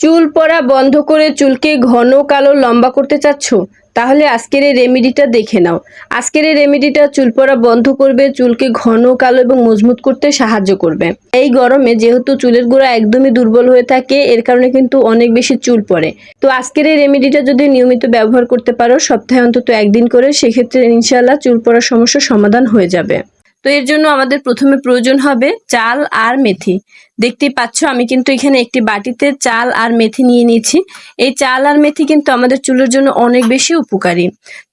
চুল পড়া বন্ধ করে চুলকে ঘন কালো লম্বা করতে চাচ্ছ? তাহলে আজকের এই রেমেডিটা দেখে নাও। আজকের এই রেমেডিটা চুল পড়া বন্ধ করবে, চুলকে ঘন কালো এবং মজবুত করতে সাহায্য করবে। এই গরমে যেহেতু চুলের গোড়া একদমই দুর্বল হয়ে থাকে, এর কারণে কিন্তু অনেক বেশি চুল পড়ে। তো আজকের এই রেমেডিটা যদি নিয়মিত ব্যবহার করতে পারো, সপ্তাহে অন্তত একদিন করে, সেক্ষেত্রে ইনশাল্লাহ চুল পড়ার সমস্যার সমাধান হয়ে যাবে। তো এর জন্য আমাদের প্রথমে প্রয়োজন হবে চাল আর মেথি। দেখতেই পাচ্ছ, আমি কিন্তু এখানে একটি বাটিতে চাল আর মেথি নিয়ে নিয়েছি। এই চাল আর মেথি কিন্তু আমাদের চুলের জন্য অনেক বেশি উপকারী।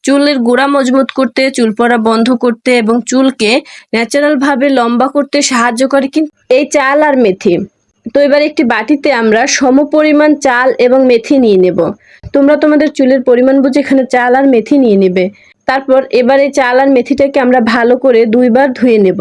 চুলের গোড়া মজবুত করতে, চুল পড়া বন্ধ করতে এবং চুলকে ন্যাচারাল ভাবে লম্বা করতে সাহায্য করে কিন্তু এই চাল আর মেথি। তো এবার একটি বাটিতে আমরা সম পরিমাণ চাল এবং মেথি নিয়ে নেব। তোমরা তোমাদের চুলের পরিমাণ বুঝে এখানে চাল আর মেথি নিয়ে নেবে। তারপর এবার চাল আর মেথিটাকে আমরা ভালো করে দুইবার ধুয়ে নেব,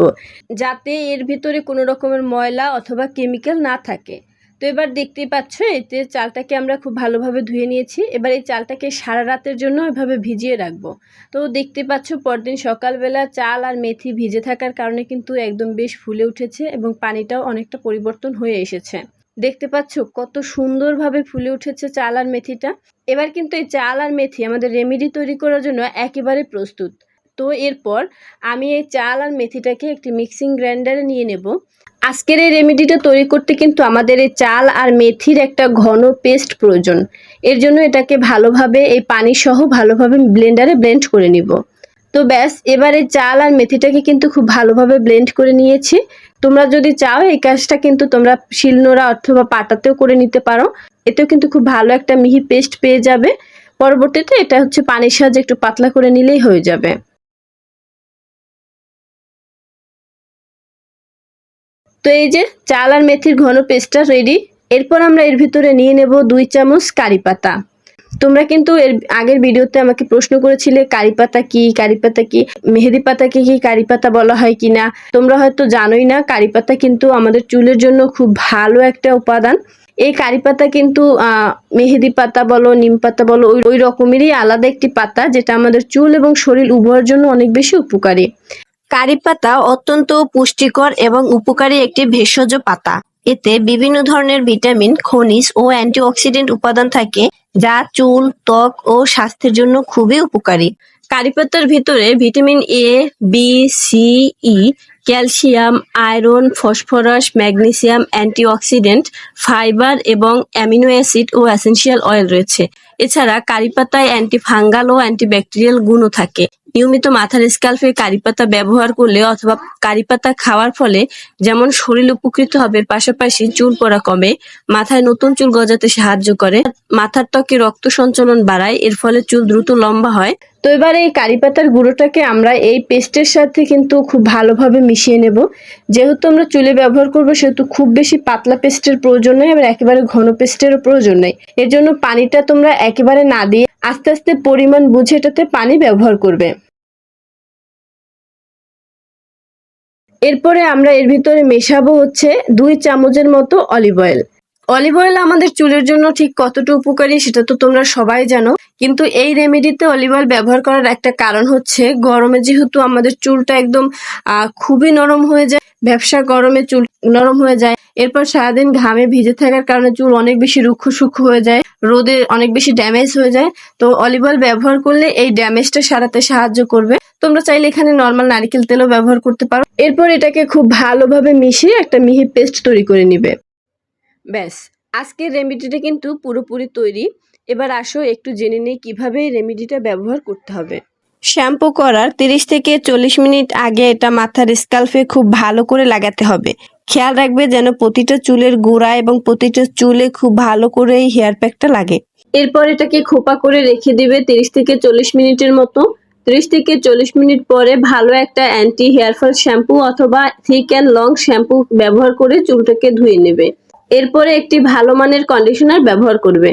যাতে এর ভিতরে কোনো রকমের ময়লা অথবা কেমিক্যাল না থাকে। তো এবার দেখতেই পাচ্ছ, এতে চালটাকে আমরা খুব ভালোভাবে ধুয়ে নিয়েছি। এবার এই চালটাকে সারা রাতের জন্য এভাবে ভিজিয়ে রাখব। তো দেখতে পাচ্ছ, পরদিন সকালবেলা চাল আর মেথি ভিজে থাকার কারণে কিন্তু একদম বেশ ফুলে উঠেছে এবং পানিটাও অনেকটা পরিবর্তন হয়ে এসেছে। দেখতে পাচ্ছ কত সুন্দরভাবে ফুলে উঠেছে চাল আর মেথিটা। এবার কিন্তু এই চাল আর মেথি আমাদের রেমেডি তৈরি করার জন্য একেবারে প্রস্তুত। তো এরপর আমি এই চাল আর মেথিটাকে একটি মিক্সিং গ্রাইন্ডারে নিয়ে নেব। আজকের এই রেমেডিটা তৈরি করতে কিন্তু আমাদের এই চাল আর মেথির একটা ঘন পেস্ট প্রয়োজন। এর জন্য এটাকে ভালোভাবে এই পানি সহ ভালোভাবে ব্লেন্ডারে ব্লেন্ড করে নিব। তো ব্যাস, এবারে চাল আর মেথিটাকে কিন্তু খুব ভালোভাবে ব্লেন্ড করে নিয়েছি। তোমরা যদি চাও, এই কাজটা কিন্তু তোমরা শিলনোড়া অথবা পাটাতেও করে নিতে পারো। এতেও কিন্তু খুব ভালো একটা মিহি পেস্ট পেয়ে যাবে। পরবর্তীতে এটা হচ্ছে পানির সাহায্যে একটু পাতলা করে নিলেই হয়ে যাবে। তো এই যে চাল আর মেথির ঘন পেস্টটা রেডি এরপর আমরা এর ভিতরে নিয়ে নেব দুই চামচ কারি পাতা। তোমরা কিন্তু এর আগের ভিডিওতে আমাকে প্রশ্ন করেছিলে, কারি পাতা কি, কারি পাতা কি, মেহেদি পাতাকে কি কারি পাতা বলা হয় কিনা? তোমরা হয়তো জানোই না, কারি পাতা কিন্তু আমাদের চুলের জন্য খুব ভালো একটা উপাদান। এই কারি পাতা কিন্তু মেহেদি পাতা বলো, নিম পাতা বলো, ওই ওই রকমেরই আলাদা একটি পাতা যেটা আমাদের চুল এবং শরীর উভয়ের জন্য অনেক বেশি উপকারী। কারি পাতা অত্যন্ত পুষ্টিকর এবং উপকারী একটি ভেষজ পাতা। এতে বিভিন্ন ধরনের ভিটামিন, খনিজ ও অ্যান্টিঅক্সিডেন্ট উপাদান থাকে যা চুল, ত্বক ও স্বাস্থ্যের জন্য খুবই উপকারী। কারি পাতার ভিতরে vitamin A B C E calcium, iron, phosphorus, magnesium, antioxidant, fibre এবং অ্যামিনো অ্যাসিড ও অ্যাসেনশিয়াল অয়েল রয়েছে। এছাড়া কারি পাতায় অ্যান্টিফাঙ্গাল ও অ্যান্টিব্যাকটেরিয়াল গুণও থাকে। নিয়মিত মাথার স্কাল্পে কারি পাতা ব্যবহার করলে অথবা কারি পাতা খাওয়ার ফলে যেমন শরীর উপকৃত হবে, পাশাপাশি চুল পড়া কমে, মাথায় নতুন চুল গজাতে সাহায্য করে। মাথার ত্বকে রক্ত সঞ্চালন বাড়ায়, এর ফলে চুল দ্রুত লম্বা হয়। তো এবার এই কারি পাতার গুঁড়োটাকে আমরা এই পেস্টের সাথে কিন্তু খুব ভালোভাবে মিশিয়ে নেব। যেহেতু আমরা চুলে ব্যবহার করব, সেহেতু খুব বেশি পাতলা পেস্টের প্রয়োজন নেই, আবার একেবারে ঘন পেস্টেরও প্রয়োজন নেই। এর জন্য পানিটা তোমরা একেবারে না দিয়ে আস্তে আস্তে পরিমাণ বুঝে এটাতে পানি ব্যবহার করবে। এরপরে আমরা এর ভিতরে মেশাবো হচ্ছে দুই চামচের মতো অলিভ অয়েল। অলিভ অয়েল আমাদের চুলের জন্য ঠিক কতটা উপকারী সেটা তো তোমরা সবাই জানো। কিন্তু এই রেমেডিতে অলিভ অয়েল ব্যবহার করার একটা কারণ হচ্ছে, গরমে যেহেতু আমাদের চুলটা একদম খুবই নরম হয়ে যায়, ব্যবসা গরমে চুল নরম হয়ে যায়, এরপর সারাদিন ঘামে ভিজে থাকার কারণে চুল অনেক বেশি রুক্ষ সূক্ষ্ম হয়ে যায়, রোদে অনেক বেশি ড্যামেজ হয়ে যায়। তো অলিভ অয়েল ব্যবহার করলে এই ড্যামেজটা সারাতে সাহায্য করবে। তোমরা চাইলে এখানে নর্মাল নারিকেল তেলও ব্যবহার করতে পারো। এরপর এটাকে খুব ভালোভাবে মিশিয়ে একটা মিহি পেস্ট তৈরি করে নিবে। ব্যাস আজকের রেমেডিটা কিন্তু পুরোপুরি তৈরি। এবার আসো একটু জেনে নিই কীভাবে এই রেমেডিটা ব্যবহার করতে হবে। শ্যাম্পু করার তিরিশ থেকে চল্লিশ মিনিট আগে এটা মাথার স্কাল্পে খুব ভালো করে লাগাতে হবে। খেয়াল রাখবে যেন প্রতিটা চুলের গোড়া এবং প্রতিটা চুলে খুব ভালো করে এই হেয়ার প্যাকটা লাগে। এরপর এটাকে খোপা করে রেখে দিবে তিরিশ থেকে চল্লিশ মিনিটের মতো। ত্রিশ থেকে চল্লিশ মিনিট পরে ভালো একটা অ্যান্টি হেয়ার ফল শ্যাম্পু অথবা থিক অ্যান্ড লং শ্যাম্পু ব্যবহার করে চুলটাকে ধুয়ে নেবে। এরপরে একটি ভালো মানের কন্ডিশনার ব্যবহার করবে।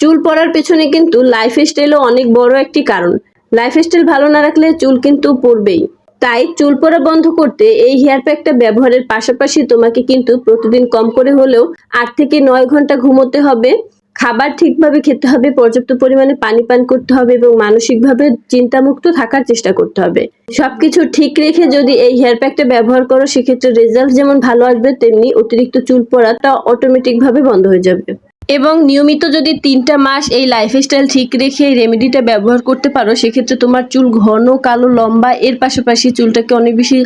চুল পড়ার পেছনে কিন্তু লাইফ স্টাইলও অনেক বড় একটি কারণ। লাইফ স্টাইল ভালো না রাখলে চুল কিন্তু পড়বেই তাই চুল পড়া বন্ধ করতে এই হেয়ার প্যাকটা ব্যবহারের পাশাপাশি তোমাকে কিন্তু প্রতিদিন কম করে হলেও আট থেকে নয় ঘণ্টা ঘুমোতে হবে। খাবার ঠিকভাবে খেতে হবে, পর্যাপ্ত পরিমাণে পানি পান করতে হবে এবং মানসিকভাবে চিন্তামুক্ত থাকার চেষ্টা করতে হবে। সবকিছু ঠিক রেখে যদি এই হেয়ার প্যাকটা ব্যবহার করো, সেক্ষেত্রে রেজাল্ট যেমন ভালো আসবে, তেমনি অতিরিক্ত চুল পড়াটা অটোমেটিক ভাবে বন্ধ হয়ে যাবে। এবং নিয়মিত যদি তিনটা মাস এই লাইফস্টাইল ঠিক রেখে এই রেমেডিটা ব্যবহার করতে পারো, সেক্ষেত্রে তোমার চুল ঘন, কালো, লম্বা, এর পাশাপাশি চুলটাকে অনেক বেশি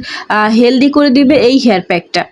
হেলদি করে দিবে এই হেয়ার প্যাকটা।